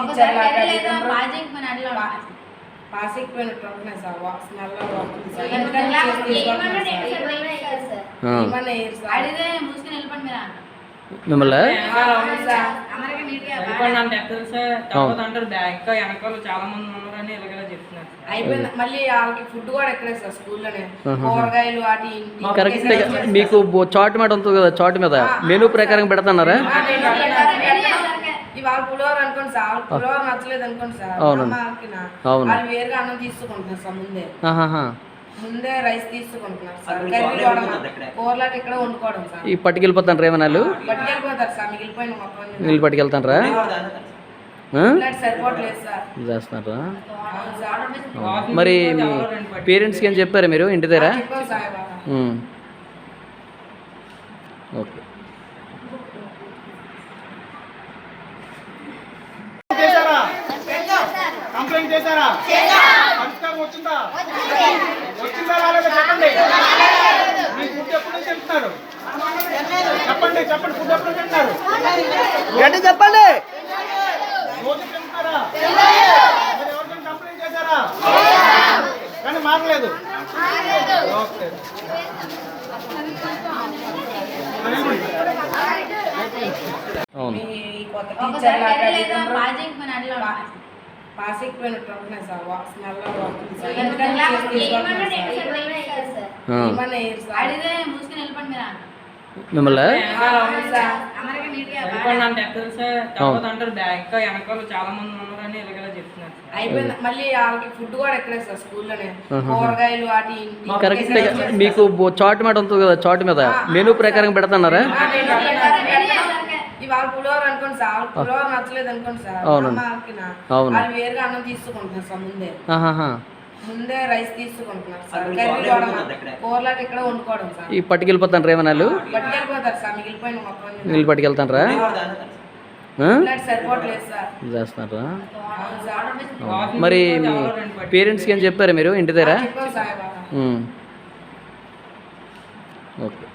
ఒకసారి టీచర్ లాగా పాస్ అయిపోయినట్టు సార్. స్మెల్ మిమ్మల్ని? ఇంకా వెనకాల చాలా మంది ఉన్నారని ఇలాగ చెప్తున్నారు. అయిపోయింది. మళ్ళీ వాళ్ళకి ఫుడ్ కూడా ఎక్కడే సార్ స్కూల్లోనే. ఆహా. కూరగాయలు వాటి మీకు చాట్ మీద ఉంటుంది కదా చాట్ మీద. మెనూ ప్రకారం పెడుతున్నారా? ఇవాళ పులిహోర అనుకోండి సార్ పులిహోర నచ్చలేదు అనుకోండి సార్. అవును. వాళ్ళు వేరుగా అన్నం తీసుకుంటున్నారు సార్ ముందే. ముందే రైస్ తీసుకుంటున్నారు సార్. కర్రీ కూడా మా- కూరలాట ఇక్కడ వండుకోవడం సార్. ఈ పట్టుకెళ్ళిపోతాను రేమనాలు పట్టుకెళ్ళిపోతారు సార్ మిగిలిపోయిన మొత్తం వీళ్ళు పట్టుకెళ్తానరా చేస్తున్నారా? మరి మీ పేరెంట్స్కి ఏం చెప్పారా మీరు? ఇంటి దగ్గర. ఓకే చేశారా కంప్లైంట్ చేశారా? పరిష్కారం వచ్చిందా? వచ్చిందా. రాలేదా చెప్పండి. మీ ఫుడ్ ఎప్పుడు నుంచి చెప్తున్నారు చెప్పండి చెప్పండి ఫుడ్ ఎప్పుడు తింటున్నారు? గట్టి చెప్పండి? రోజు తింటున్నారా? మరి ఎవరికైనా కంప్లైంట్ చేశారా? కానీ మారలేదు. ఓకే. అవును. ఈ కొత్త టీచర్ ఒకసారి లాగా కర్రీ లేదా అడిగినప్పుడు పాజింగ్ మన అట్లా పా- పాస్ అయిపోయినట్టు ఉంటున్నాయి సార్ స్మెల్ మిమ్మల్ని. అయిపోయింది మళ్ళీ వాళ్ళకి ఫుడ్ కూడా ఎక్కడే సార్ స్కూల్లోనే ఆహా. కూరగాయలు వాటి మీకు చాట్ మీద ఉంటుంది కదా చాట్ మీద మెనూ ప్రకారం పెడుతున్నారా ఇవాళ పులిహోర అనుకోండి సార్ పులిహోర నచ్చలేదు అనుకోండి సార్. అవునండి. అవును. వాళ్ళు వేరుగా అన్నం తీసుకుంటున్నారు సార్ ముందే. ఆహాహా. ముందే రైస్ తీసుకుంటున్నారు సార్. కర్రీ కూడా మా- కూరలాట ఇక్కడ వండుకోవడం సార్. ఈ పట్టుకెళ్ళిపోతాను రేమనాలు పట్టుకెళ్ళిపోతారు సార్ మిగిలిపోయిన మొత్తం వీళ్ళు పట్టుకెళ్తానరా? ఆ? ఇట్లాంటి సరిపోవట్లేదు సార్. చేస్తున్నారా? అవును. సార్ వాకింగ్ మరి మీ పేరెంట్స్కి ఏం చెప్పారా మీరు? ఇంటి దగ్గర? చెప్పాం సార్ ఇవాళ. ఉమ్. ఓకే.